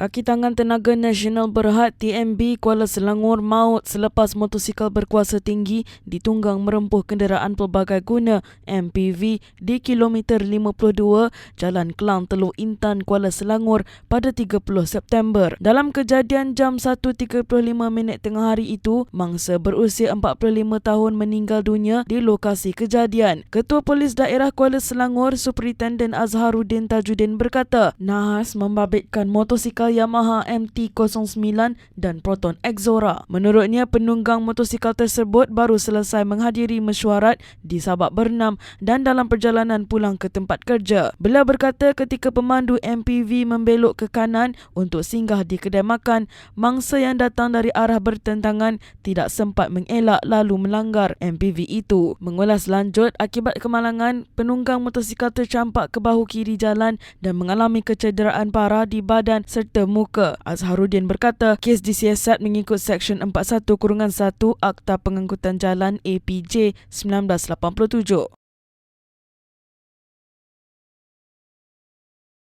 Kaki Tangan Tenaga Nasional Berhad TMB Kuala Selangor maut selepas motosikal berkuasa tinggi ditunggang merempuh kenderaan pelbagai guna MPV di kilometer 52 Jalan Kelang Teluk Intan Kuala Selangor pada 30 September. Dalam kejadian jam 1.35 minit tengah hari itu, mangsa berusia 45 tahun meninggal dunia di lokasi kejadian. Ketua Polis Daerah Kuala Selangor Superintendent Azharuddin Tajuddin berkata, nahas membabitkan motosikal Yamaha MT-09 dan Proton Exora. Menurutnya, penunggang motosikal tersebut baru selesai menghadiri mesyuarat di Sabak Bernam dan dalam perjalanan pulang ke tempat kerja. Beliau berkata ketika pemandu MPV membelok ke kanan untuk singgah di kedai makan, mangsa yang datang dari arah bertentangan tidak sempat mengelak lalu melanggar MPV itu. Mengulas lanjut, akibat kemalangan, penunggang motosikal tercampak ke bahu kiri jalan dan mengalami kecederaan parah di badan serta serta muka. Azharuddin berkata, kes disiasat mengikut Seksyen 41-1 Akta Pengangkutan Jalan APJ 1987.